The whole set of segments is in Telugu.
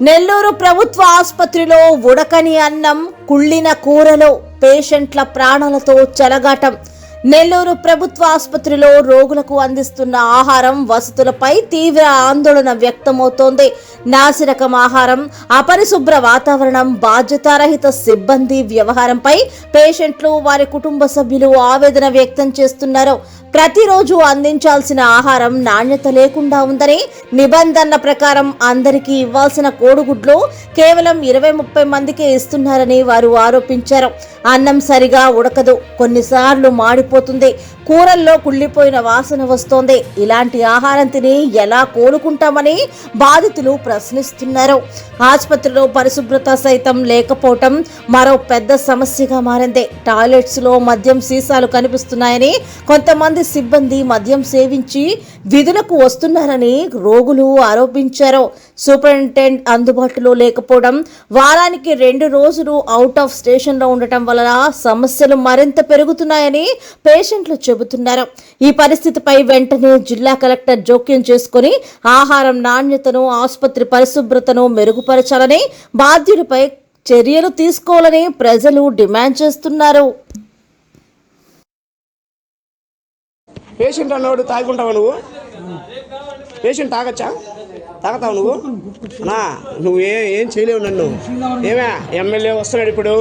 నెల్లూరు ప్రభుత్వ ఆసుపత్రిలో ఉడకని అన్నం కుళ్ళిన కూరలో పేషెంట్ల ప్రాణాలతో చెలగాటం. నెల్లూరు ప్రభుత్వ ఆసుపత్రిలో రోగులకు అందిస్తున్న ఆహారం వసతులపై తీవ్ర ఆందోళన వ్యక్తమవుతోంది. నాసిరకం ఆహారం అపరిశుభ్ర వాతావరణం బాధ్యతారహిత సిబ్బంది వ్యవహారంపై పేషెంట్లు వారి కుటుంబ సభ్యులు ఆవేదన వ్యక్తం చేస్తున్నారు. ప్రతిరోజు అందించాల్సిన ఆహారం నాణ్యత లేకుండా ఉందని నిబంధనల ప్రకారం అందరికీ ఇవ్వాల్సిన కోడిగుడ్లు కేవలం ఇరవై ముప్పై మందికే ఇస్తున్నారని వారు ఆరోపించారు. అన్నం సరిగా ఉడకదు. కొన్నిసార్లు మాడిపోతుంది కూరల్లో కుళ్ళిపోయిన వాసన వస్తోంది. ఇలాంటి ఆహారం తిని ఎలా కోలుకుంటామని బాధితులు ప్రశ్నిస్తున్నారు. ఆసుపత్రిలో పరిశుభ్రత సైతం లేకపోవటం మరో పెద్ద సమస్యగా మారింది. టాయిలెట్స్లో మద్యం సీసాలు కనిపిస్తున్నాయని కొంతమంది సిబ్బంది మద్యం సేవించి విధులకు వస్తున్నారని రోగులు ఆరోపించారు. సూపరింటెండెంట్ అందుబాటులో లేకపోవడం వారానికి రెండు రోజులు అవుట్ ఆఫ్ స్టేషన్లో ఉండటం వలన సమస్యలు మరింత పెరుగుతున్నాయని పేషెంట్లు చెబుతున్నారు. ఈ పరిస్థితిపై వెంటనే జిల్లా కలెక్టర్ జోక్యం చేసుకుని ఆహారం నాణ్యతను ఆసుపత్రి పరిశుభ్రతను మెరుగుపరచాలని బాధ్యులపై చర్యలు తీసుకోవాలని ప్రజలు డిమాండ్ చేస్తున్నారు. పేషెంట్ అన్నవాడు తాగుంటావా నువ్వు? పేషెంట్ తాగచ్చా? తాగుతావు నువ్వు? నా నువ్వు ఏ ఏం చేయలేవు నన్ను. ఏమే ఎమ్మెల్యే వస్తున్నాడు ఇప్పుడు?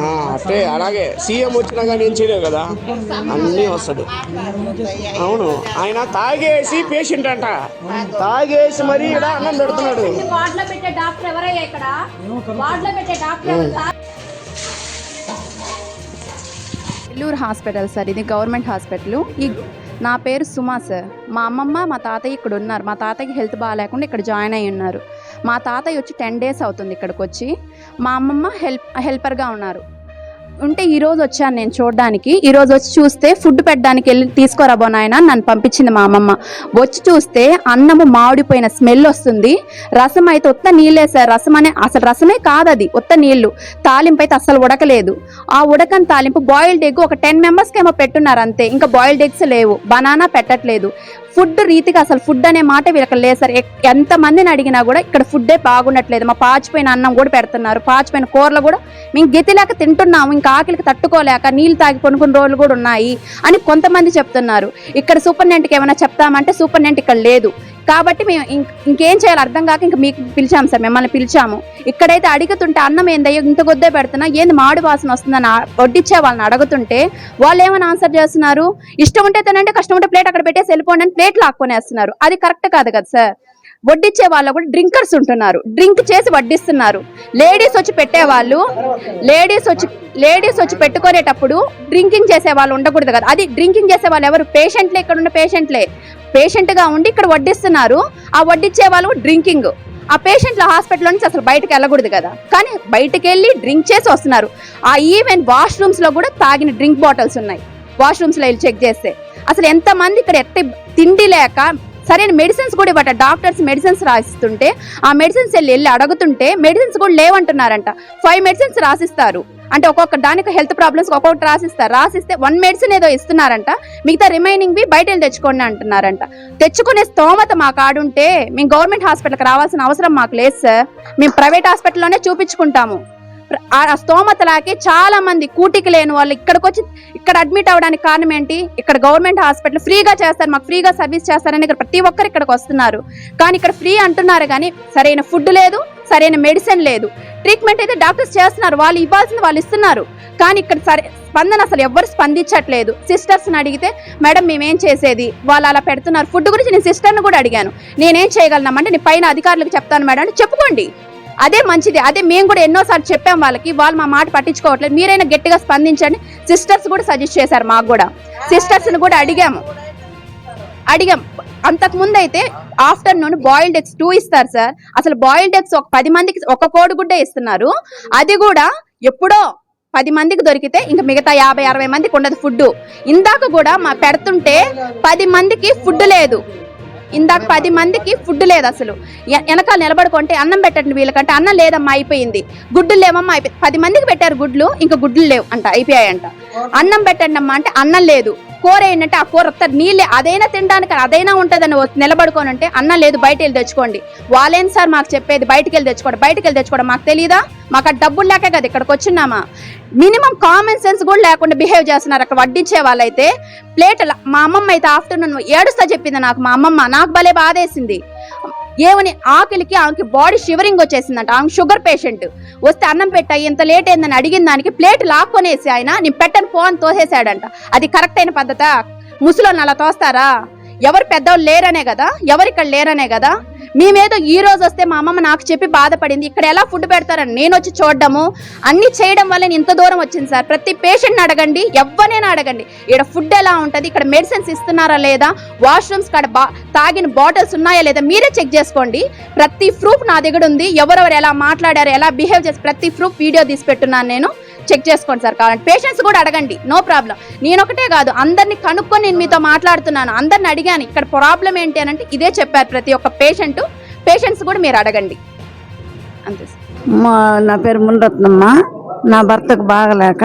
ఆ, అలాగే. సీఎం వచ్చినా కానీ ఏం చేయలేవు కదా? అన్నీ వస్తాడు. అవును. ఆయన తాగేసి పేషెంట్ అంట. తాగేసి మరీ ఇక్కడ అన్నం పెడుతున్నాడు. వార్డులో నెల్లూరు హాస్పిటల్ సార్ ఇది గవర్నమెంట్ హాస్పిటల్. ఈ నా పేరు సుమా సార్. మా అమ్మమ్మ మా తాతయ్య ఇక్కడ ఉన్నారు. మా తాతయ్యకి హెల్త్ బాగాలేకుండా ఇక్కడ జాయిన్ అయి ఉన్నారు. మా తాతయ్య వచ్చి టెన్ డేస్ అవుతుంది ఇక్కడికి వచ్చి. మా అమ్మమ్మ హెల్ప్ హెల్పర్గా ఉన్నారు. ఉంటే ఈ రోజు వచ్చాను నేను చూడడానికి. ఈ రోజు వచ్చి చూస్తే ఫుడ్ పెట్టడానికి వెళ్ళి తీసుకురాబో నాయన? నన్ను పంపించింది మా అమ్మమ్మ. వచ్చి చూస్తే అన్నము మామిడిపోయిన స్మెల్ వస్తుంది. రసం అయితే ఉత్త నీళ్ళే సార్. రసం అనే అసలు రసమే కాదు అది ఉత్త నీళ్ళు తాలింపు అయితే అసలు ఉడకలేదు. ఆ ఉడకని తాలింపు బాయిల్డ్ ఎగ్ ఒక టెన్ మెంబర్స్కి ఏమో పెట్టున్నారు అంతే. ఇంకా బాయిల్డ్ ఎగ్స్ లేవు. బనానా పెట్టట్లేదు. ఫుడ్ రీతిగా అసలు ఫుడ్ అనే మాట వీళ్ళకి లేదు సార్. ఎంతమందిని అడిగినా కూడా ఇక్కడ ఫుడ్డే బాగుండట్లేదు. మా పాచిపోయిన అన్నం కూడా పెడుతున్నారు. పాచిపోయిన కూరలు కూడా మేము గతిలేక తింటున్నాము. ఇంకా ఆకలికి తట్టుకోలేక నీళ్ళు తాగి కొనుక్కున్న రోజులు కూడా ఉన్నాయి అని కొంతమంది చెప్తున్నారు. ఇక్కడ సూపరింటెండెంట్కి ఏమైనా చెప్తామంటే సూపరింటెండెంట్ ఇక్కడ లేదు. కాబట్టి మేము ఇంకేం చేయాలి అర్థం కాక ఇంకా మీకు పిలిచాము సార్ మిమ్మల్ని పిలిచాము. ఇక్కడైతే అడుగుతుంటే అన్నం ఏందయ్యో ఇంత గొద్దే పెడుతున్నా ఏంది మాడు వాసన వస్తుందని వడ్డిచ్చే వాళ్ళని అడుగుతుంటే వాళ్ళు ఏమని ఆన్సర్ చేస్తున్నారు? ఇష్టం ఉంటే తినండి కష్టం ఉంటే ప్లేట్ అక్కడ పెట్టేసి వెళ్ళిపోండి అని ప్లేట్ లాక్కొనేస్తున్నారు. అది కరెక్ట్ కాదు కదా సార్? వడ్డిచ్చే వాళ్ళు కూడా డ్రింకర్స్ ఉంటున్నారు. డ్రింక్ చేసి వడ్డిస్తున్నారు. లేడీస్ వచ్చి పెట్టేవాళ్ళు లేడీస్ వచ్చి లేడీస్ వచ్చి పెట్టుకునేటప్పుడు డ్రింకింగ్ చేసే వాళ్ళు ఉండకూడదు కదా. అది డ్రింకింగ్ చేసే వాళ్ళు ఎవరు? పేషెంట్లే ఇక్కడ ఉన్న పేషెంట్లే పేషెంట్గా ఉండి ఇక్కడ వడ్డిస్తున్నారు. ఆ వడ్డిచ్చే వాళ్ళు డ్రింకింగ్ ఆ పేషెంట్లు హాస్పిటల్ నుంచి అసలు బయటకు వెళ్ళకూడదు కదా. కానీ బయటకు వెళ్ళి డ్రింక్ చేసి వస్తున్నారు. ఆ ఈవెన్ వాష్రూమ్స్లో కూడా తాగిన డ్రింక్ బాటిల్స్ ఉన్నాయి. వాష్రూమ్స్లో వెళ్ళి చెక్ చేస్తే. అసలు ఎంతమంది ఇక్కడ ఎట్ట తిండి లేక సరైన మెడిసిన్స్ కూడా ఇవ్వట. డాక్టర్స్ మెడిసిన్స్ రాసిస్తుంటే ఆ మెడిసిన్స్ వెళ్ళి వెళ్ళి అడుగుతుంటే మెడిసిన్స్ కూడా లేవంటున్నారంట. Five medicines రాసిస్తారు. అంటే ఒక్కొక్క దానికి హెల్త్ ప్రాబ్లమ్స్ ఒక్కొక్కటి రాసిస్తారు. రాసిస్తే వన్ మెడిసిన్ ఏదో ఇస్తున్నారంట. మిగతా రిమైనింగ్ వి బయట వెళ్ళి తెచ్చుకోండి అంటున్నారంట. తెచ్చుకునే స్తోమత మా కాడుంటే మేము గవర్నమెంట్ హాస్పిటల్కి రావాల్సిన అవసరం మాకు లేదు సార్ మేము ప్రైవేట్ హాస్పిటల్లోనే చూపించుకుంటాము. ఆ ఆ స్తోమతలాకి చాలా మంది కూటికి లేని వాళ్ళు ఇక్కడికి వచ్చి ఇక్కడ అడ్మిట్ అవ్వడానికి కారణం ఏంటి? ఇక్కడ గవర్నమెంట్ హాస్పిటల్ ఫ్రీగా చేస్తారు మాకు ఫ్రీగా సర్వీస్ చేస్తారని ఇక్కడ ప్రతి ఒక్కరు ఇక్కడికి వస్తున్నారు. కానీ ఇక్కడ ఫ్రీ అంటున్నారు కానీ సరైన ఫుడ్ లేదు సరైన మెడిసిన్ లేదు. ట్రీట్మెంట్ అయితే డాక్టర్స్ చేస్తున్నారు వాళ్ళు ఇవ్వాల్సింది వాళ్ళు ఇస్తున్నారు. కానీ ఇక్కడ సరే స్పందన అసలు ఎవ్వరు స్పందించట్లేదు. సిస్టర్స్ని అడిగితే మేడం మేమేం చేసేది? వాళ్ళు అలా పెడుతున్నారు. ఫుడ్ గురించి నేను సిస్టర్ని కూడా అడిగాను. నేనేం చేయగలనమ్మంటే నేను పైన అధికారులకు చెప్తాను మేడం అంటే చెప్పుకోండి. అదే మంచిది. అదే మేము కూడా ఎన్నోసార్లు చెప్పాం వాళ్ళకి వాళ్ళు మా మాట పట్టించుకోవట్లేదు. మీరైనా గట్టిగా స్పందించండి. సిస్టర్స్ కూడా సజెస్ట్ చేశారు మాకు కూడా. సిస్టర్స్ని కూడా అడిగాము. అడిగాం. అంతకుముందు అయితే ఆఫ్టర్నూన్ బాయిల్డ్ ఎగ్స్ టూ ఇస్తారు సార్. అసలు బాయిల్డ్ ఎగ్స్ ఒక పది మందికి ఒక కోడిగుడ్డ ఇస్తున్నారు. అది కూడా ఎప్పుడో పది మందికి దొరికితే ఇంకా మిగతా యాభై అరవై మందికి ఉండదు ఫుడ్ ఇందాక కూడా మా పెడుతుంటే పది మందికి ఫుడ్ లేదు. ఇందాక పది మందికి ఫుడ్ లేదు అసలు. వెనకాల నిలబడుకుంటే అన్నం పెట్టండి వీళ్ళకంటే అన్నం లేదమ్మా అయిపోయింది. గుడ్లు లేవమ్మా అయిపోయింది పది మందికి పెట్టారు గుడ్లు ఇంకా గుడ్లు లేవు అంట అయిపోయాయంట. అన్నం పెట్టండి అమ్మా అంటే అన్నం లేదు. కూర ఏంటంటే ఆ కూర వస్తారు నీళ్ళే. అదైనా తినడానికి అదైనా ఉంటుందని వచ్చి నిలబడుకొని అంటే అన్న లేదు బయట వెళ్ళి తెచ్చుకోండి. వాళ్ళేం సార్ మాకు చెప్పేది? బయటకు వెళ్ళి తెచ్చుకోండి బయటికి వెళ్ళి తెచ్చుకోవడం మాకు తెలియదా మాకు ఆ డబ్బులు లేకే కదా ఇక్కడికి వచ్చిన్నామా మినిమం కామన్ సెన్స్ కూడా లేకుండా బిహేవ్ చేస్తున్నారు అక్కడ వడ్డించే వాళ్ళైతే. ప్లేట్ మా అమ్మమ్మ అయితే ఆఫ్టర్నూన్ ఏడుస్తా చెప్పింది నాకు మా అమ్మమ్మ. నాకు భలే బాధేసింది. ఏమని ఆకలికి ఆమెకి బాడీ షివరింగ్ వచ్చేసిందంట. ఆమె షుగర్ పేషెంట్ వస్తే అన్నం పెట్టా ఇంత లేట్ అయిందని అడిగిన దానికి ప్లేట్ లాక్కొనేసి ఆయన నేను పెట్టని ఫోన్ తోసేసాడంట అది కరెక్ట్ అయిన పద్ధత? ముసలోని అలా తోస్తారా? ఎవరు పెద్దవాళ్ళు లేరనే కదా? ఎవరు ఇక్కడ లేరనే కదా? మేమేదో ఈ రోజు వస్తే మా అమ్మమ్మ నాకు చెప్పి బాధపడింది. ఇక్కడ ఎలా ఫుడ్ పెడతారని నేను వచ్చి చూడడము. అన్ని చేయడం వల్ల నేను ఇంత దూరం వచ్చింది సార్. ప్రతి పేషెంట్ని అడగండి ఎవరినైనా అడగండి. ఇక్కడ ఫుడ్ ఎలా ఉంటుంది ఇక్కడ మెడిసిన్స్ ఇస్తున్నారా లేదా వాష్రూమ్స్ కాడ బా తాగిన బాటిల్స్ ఉన్నాయా లేదా మీరే చెక్ చేసుకోండి. ప్రతి ప్రూఫ్ నా దగ్గర ఉంది. ఎవరెవరు ఎలా మాట్లాడారు ఎలా బిహేవ్ చేసి ప్రతి ప్రూఫ్ వీడియో తీసి పెట్టున్నాను నేను. చెక్ చేసుకోండి సార్ కావాలంటే. పేషెంట్స్ కూడా అడగండి. నో ప్రాబ్లం నేను ఒకటే కాదు అందరిని కనుక్కొని నేను మీతో మాట్లాడుతున్నాను. అందరిని అడిగాను ఇక్కడ ప్రాబ్లం ఏంటి అని అంటే ఇదే చెప్పారు ప్రతి ఒక్క పేషెంట్ పేషెంట్స్ కూడా మీరు అడగండి. అంతే సార్. మా నా పేరు మునరత్నమ్మ. నా భర్తకు బాగలేక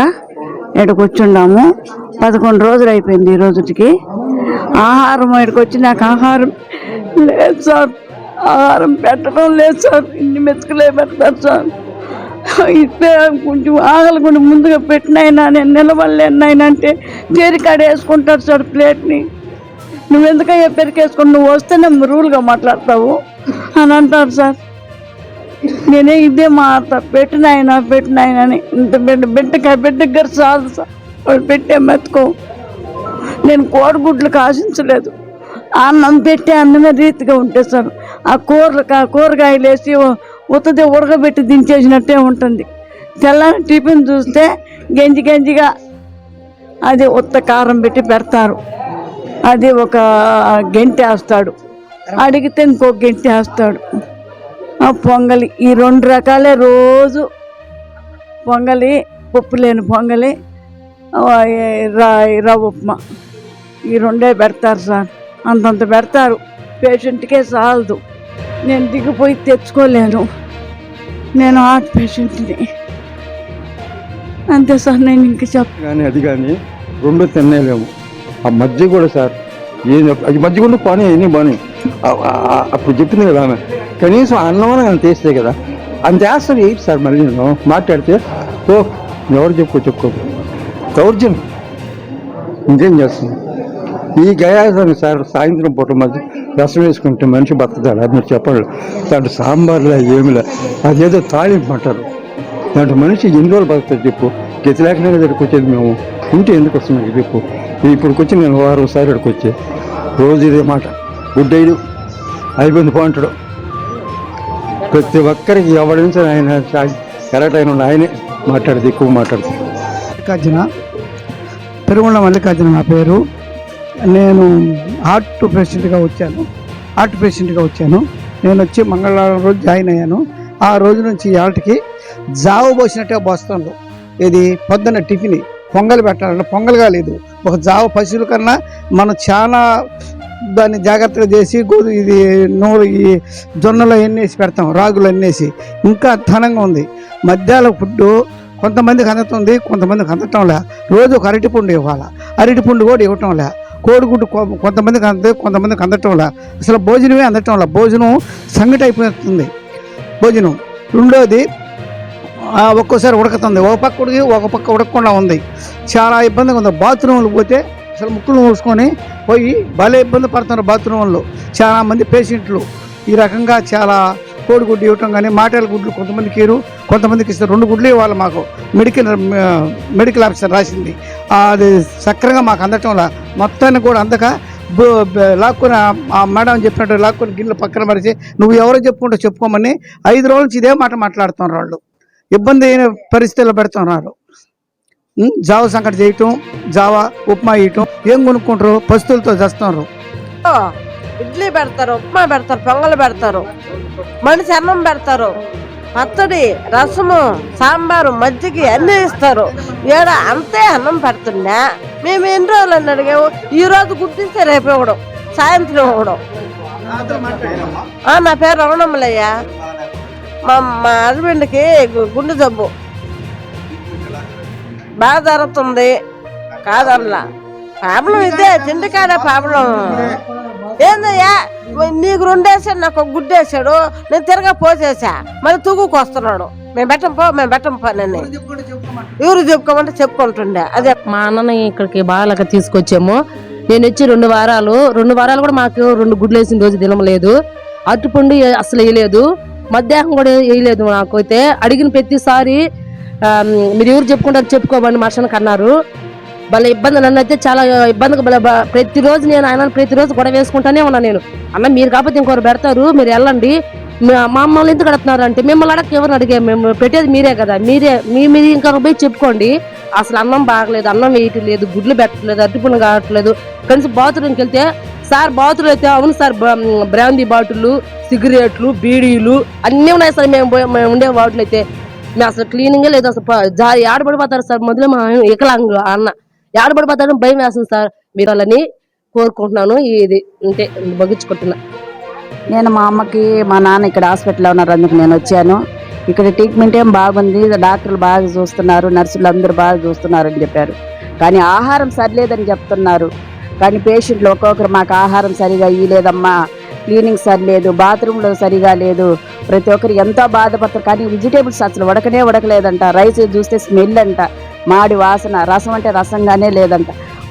ఇక్కడికి కూర్చున్నాము పదకొండు రోజులు అయిపోయింది ఈ రోజుకి ఆహారం ఇక్కడికి వచ్చి నాకు ఆహారం లేదు సార్. ఆహారం పెట్టడం లేదు సార్. ఇన్ని మెతుకులే పెడతారు సార్. ఇస్తే కొంచెం ఆకలి కొంచెం ముందుగా పెట్టినైనా నేను నిలబడలేను అంటే తేరికాడ వేసుకుంటాడు సార్ ప్లేట్ని. నువ్వెందుకయ్యా పెరికేసుకొని నువ్వు వస్తేనే రూల్గా మాట్లాడతావు అని అంటారు సార్. నేనే ఇదే మాట పెట్టినాయన పెట్టినాయనని ఇంత బిడ్డ బిడ్డకి బిడ్డ గారు చాలు సార్. వాడు పెట్టే మెతుకో. నేను కోడిగుడ్లు కాశించలేదు. అన్నం పెట్టే అన్నమే రీతిగా ఉంటే సార్. ఆ కూరలు కూరగాయలు వేసి ఉత్తది ఉడకబెట్టి దించేసినట్టే ఉంటుంది. తెల్లని టిఫిన్ చూస్తే గంజి గంజిగా అది ఉత్త కారం పెట్టి పెడతారు. అది ఒక గంటె వేస్తాడు. అడిగితే ఇంకో గంటె వేస్తాడు. ఆ పొంగలి ఈ రెండు రకాలే రోజు పొంగలి పప్పు లేని పొంగలి రా- రవ్వ ఉప్మా. ఈ రెండే పెడతారు సార్. అంతంత పెడతారు. పేషెంట్కే చాలదు నేను దిగిపోయి తెచ్చుకోలేను. నేను హార్ట్ పేషెంట్ని. అంతే సార్ నేను ఇంక చెప్ప కానీ అది కానీ రెండు తినలేము ఆ మధ్య కూడా సార్ ఏం అది మధ్య కూడా పని అన్నీ పని. అప్పుడు చెప్పింది కదా ఆమె. కనీసం అన్నం అని తీస్తే కదా. అంత వేస్తాను ఏంటి సార్ మళ్ళీ నేను మాట్లాడితే ఓ ఎవరు చెప్పుకో చెప్పుకో. దౌర్జన్యం. ఇంకేం చేస్తుంది? ఈ గయాసం సార్ సాయంత్రం పూట మధ్య రసం వేసుకుంటే మనిషి బతుకుతాడు అది మీరు చెప్పండి. దాంట్లో సాంబార్లా ఏమిలా అదేదో తాళింపు అంటారు. దాంట్లో మనిషి ఎన్ని రోజులు బతుకుతాడు చెప్పు. గతి లేకనే దగ్గరికి వచ్చేది మేము. ఉంటే ఎందుకు వస్తున్నాం చెప్పు. ఇప్పుడు వచ్చి నేను వారం ఒకసారి ఇక్కడికి వచ్చే. రోజు ఇదే మాట. గుడ్ ఐదు అయిపోయింది పోంటాడు ప్రతి ఒక్కరికి ఎవరి నుంచి ఆయన కరెక్ట్ అయిన ఆయనే మాట్లాడితే ఎక్కువ మాట్లాడుతుంది మల్లికార్జున. పెరుగుండ మల్లికార్జున నా పేరు. నేను హార్ట్ పేషెంట్గా వచ్చాను. హార్ట్ పేషెంట్గా వచ్చాను. నేను వచ్చి మంగళవారం రోజు జాయిన్ అయ్యాను. ఆ రోజు నుంచి ఆటకి జావ పోసినట్టే పోస్తాను ఇది పొద్దున్న టిఫిన్ పొంగల్ పెట్టాలంటే పొంగల్గా లేదు. ఒక జావ పశువుల కన్నా మనం చాలా దాన్ని జాగ్రత్తగా చేసి గోధుమ ఇది నూరు ఈ జొన్నలు ఎన్నేసి పెడతాం. రాగులు ఎన్నేసి ఇంకా ఘనంగా ఉంది. మధ్యాహ్నం ఫుడ్ కొంతమందికి అందుతుంది కొంతమందికి అందటంలే. రోజు ఒక అరటిపండు ఇవ్వాలి? అరటిపండు కూడా ఇవ్వటం లే కోడిగుడ్డు కొంతమందికి అందుతుంది కొంతమందికి అందటంలా అసలు భోజనమే అందటంలా భోజనం సంగటి అయిపోతుంది భోజనం. రెండోది ఒక్కోసారి ఉడకతుంది. ఒక పక్క ఉడికి ఒక పక్క ఉడకకుండా ఉంది. చాలా ఇబ్బందిగా ఉంది. బాత్రూంలు పోతే అసలు ముక్కులు మూసుకొని పోయి భలే ఇబ్బంది పడుతున్నారు బాత్రూంలో. చాలామంది పేషెంట్లు. ఈ రకంగా చాలా కోడిగుడ్డు ఇవ్వటం కానీ మాటల గుడ్లు కొంతమందికి ఇరు కొంతమందికి ఇస్తారు. రెండు గుడ్లు ఇవ్వాలి మాకు. మెడికల్ మెడికల్ ఆఫీసర్ రాసింది. అది సక్రంగా మాకు అందటంలా. మొత్తాన్ని కూడా అందక లాక్కుని ఆ- మేడం చెప్పినట్టు లాక్కుని గిన్నెలు పక్కన పరిచి నువ్వు ఎవరో చెప్పుకుంటూ చెప్పుకోమని ఐదు రోజుల నుంచి ఇదే మాట మాట్లాడుతున్నారు వాళ్ళు. ఇబ్బంది అయిన పరిస్థితుల్లో పెడుతున్నారు. జావ సంకట చేయటం జావా ఉప్మా ఇయటం ఏం కొనుక్కుంటారు పస్తులతో చేస్తున్నారు. ఇడ్లీ పెడతారు ఉప్మా పెడతారు పొంగలు పెడతారు మనిషి అన్నం పెడతారు పచ్చడి రసము సాంబారు మజ్జిగ అన్నీ ఇస్తారు. ఏడ అంతే అన్నం పెడుతున్నా. మేము ఎన్ని రోజులు అని అడిగాము ఈ రోజు గుర్తిస్తే రేపు ఇవ్వడం సాయంత్రం ఇవ్వడం. నా పేరు రమణమ్మలయ్య. మా మా హస్బెండ్కి గు- గుండె జబ్బు. బాగా జరుగుతుంది. కాదనలా. ప్రాబ్లం ఇదే తిండికాడ ప్రాబ్లం. ఏందయ్యా? నీకు రెండేసాడు నాకు ఒక గుడ్డు వేసాడు నేను తిరగా పోసేసా. మళ్ళీ తూగుకు వస్తున్నాడు. మేము పెట్టం పో మేము పెట్టం పో నన్ను. ఎవరు చెప్పుకోమంటే చెప్పుకుంటుండే. అదే. మా అన్నని ఇక్కడికి బాగా తీసుకొచ్చాము. నేను వచ్చి రెండు వారాలు రెండు వారాలు కూడా మాకు రెండు గుడ్లు వేసిన రోజు తినలేదు. అరటిపండు ఏ- అసలు వేయలేదు. మధ్యాహ్నం కూడా వేయలేదు నాకైతే అడిగిన ప్రతిసారి మీరు ఎవరు చెప్పుకుంటారు చెప్పుకోమని మనుషులకు అన్నారు భలే ఇబ్బంది నన్ను అయితే చాలా ఇబ్బందికి భలే బ- ప్రతిరోజు నేను ఆయన ప్రతిరోజు గొడవ వేసుకుంటానే ఉన్నా నేను. అన్న మీరు కాకపోతే ఇంకొకరు పెడతారు మీరు వెళ్ళండి. మా మా ఎందుకు అడుగుతున్నారు అంటే మిమ్మల్ని అడగ ఎవరు అడిగా మేము పెట్టేది మీరే కదా. మీరే మీ మీరు ఇంకా పోయి చెప్పుకోండి. అసలు అన్నం బాగలేదు అన్నం వేయటం లేదు గుడ్లు పెట్టలేదు అరటిపండు కావట్లేదు. కనీసం బాత్రూమ్కి వెళ్తే సార్ బాత్రూమ్ అయితే అవును సార్ బ్రాందీ బాటిల్లు సిగరెట్లు బీడీలు అన్నీ ఉన్నాయి సార్. మేము మేము ఉండే వాటిలో అయితే. మేము అసలు క్లీనింగే లేదు అసలు జా జారి ఆడబడిపోతారు సార్. మొదలు మా వికలాంగు అన్న. ఆడబడిపోతారని భయం వేస్తుంది సార్. మీరు వాళ్ళని కోరుకుంటున్నాను. ఇది అంటే బగించుకుంటున్నా నేను మా అమ్మకి మా నాన్న ఇక్కడ హాస్పిటల్లో ఉన్నారు. అందుకు నేను వచ్చాను. ఇక్కడ ట్రీట్మెంట్ ఏం బాగుంది. డాక్టర్లు బాగా చూస్తున్నారు. నర్సులు అందరూ బాగా చూస్తున్నారు అని చెప్పారు. కానీ ఆహారం సరిలేదని చెప్తున్నారు. కానీ పేషెంట్లు ఒక్కొక్కరు మాకు ఆహారం సరిగా ఇవ్వలేదమ్మా క్లీనింగ్ సరిలేదు. బాత్రూంలో సరిగా లేదు. ప్రతి ఒక్కరు ఎంతో బాధపడతారు. కానీ వెజిటేబుల్స్ అసలు ఉడకనే ఉడకలేదంట. రైస్ చూస్తే స్మెల్ అంట. మాడి వాసన రసం అంటే రసంగానే లేదంట.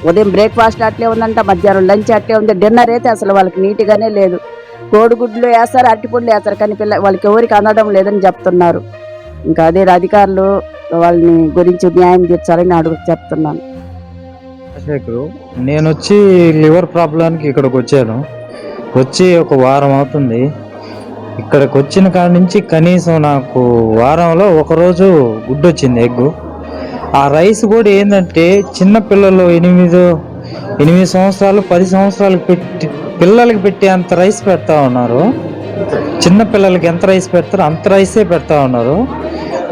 ఉదయం బ్రేక్ఫాస్ట్ అట్లే ఉందంట మధ్యాహ్నం లంచ్ అట్లే ఉంది. డిన్నర్ అయితే అసలు వాళ్ళకి నీట్గానే లేదు. కోడిగుడ్లు వేస్తారు అరటిపండ్లు వేస్తారు కానీ పిల్ల వాళ్ళకి ఎవరికి అందడం లేదని చెప్తున్నారు. ఇంకా అదే అధికారులు వాళ్ళని గురించి న్యాయం తీర్చాలని అడుగు చెప్తున్నాను. రాజశేఖరు నేను వచ్చి లివర్ ప్రాబ్లానికి ఇక్కడికి వచ్చాను. వచ్చి ఒక వారం అవుతుంది. ఇక్కడికి వచ్చిన కాడ నుంచి కనీసం నాకు వారంలో ఒకరోజు గుడ్డు వచ్చింది ఎగ్గు. ఆ రైస్ కూడా ఏంటంటే చిన్న పిల్లలు ఎనిమిది ఎనిమిది సంవత్సరాలు పది సంవత్సరాలకు పెట్టి పిల్లలకి పెట్టే అంత రైస్ పెడతా ఉన్నారు. చిన్న పిల్లలకి ఎంత రైస్ పెడతారో అంత రైసే పెడతా ఉన్నారు.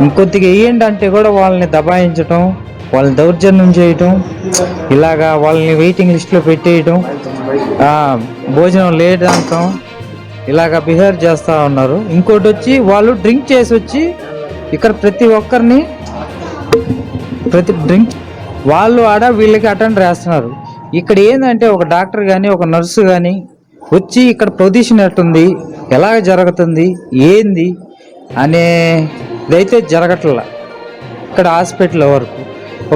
ఇంకొద్దిగా వేయండి అంటే కూడా వాళ్ళని దబాయించటం వాళ్ళని దౌర్జన్యం చేయటం ఇలాగా వాళ్ళని వెయిటింగ్ లిస్ట్లో పెట్టేయటం భోజనం లేట్ అంటాం ఇలాగ బిహేవ్ చేస్తూ ఉన్నారు. ఇంకోటి వచ్చి వాళ్ళు డ్రింక్ చేసి వచ్చి ఇక్కడ ప్రతి ఒక్కరిని ప్రతి డ్రింక్ వాళ్ళు ఆడ వీళ్ళకి అటెండ్ చేస్తున్నారు. ఇక్కడ ఏంటంటే ఒక డాక్టర్ కానీ ఒక నర్సు కానీ వచ్చి ఇక్కడ పొజిషన్ ఎట్టుంది ఎలా జరుగుతుంది ఏంది అనే ఇదైతే జరగట్ల. ఇక్కడ హాస్పిటల్ వరకు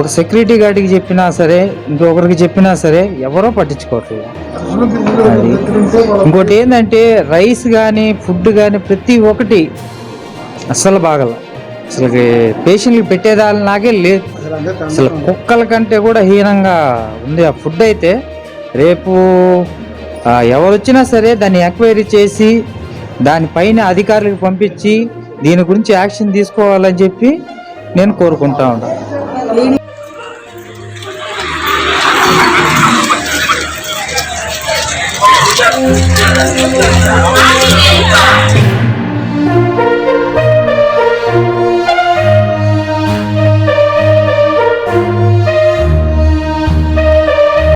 ఒక సెక్యూరిటీ గార్డ్కి చెప్పినా సరే ఇంకొకరికి చెప్పినా సరే ఎవరో పట్టించుకోవట్లేదు. అది. ఇంకోటి ఏంటంటే రైస్ కానీ ఫుడ్ కానీ ప్రతి ఒక్కటి అస్సలు బాగల. అసలు పేషెంట్లు పెట్టేదానిలాగే లేదు అసలు కుక్కల కంటే కూడా హీనంగా ఉంది ఆ ఫుడ్ అయితే రేపు ఎవరు వచ్చినా సరే దాన్ని ఎంక్వైరీ చేసి దానిపైన అధికారులకు పంపించి దీని గురించి యాక్షన్ తీసుకోవాలని చెప్పి నేను కోరుకుంటా ఉన్నాను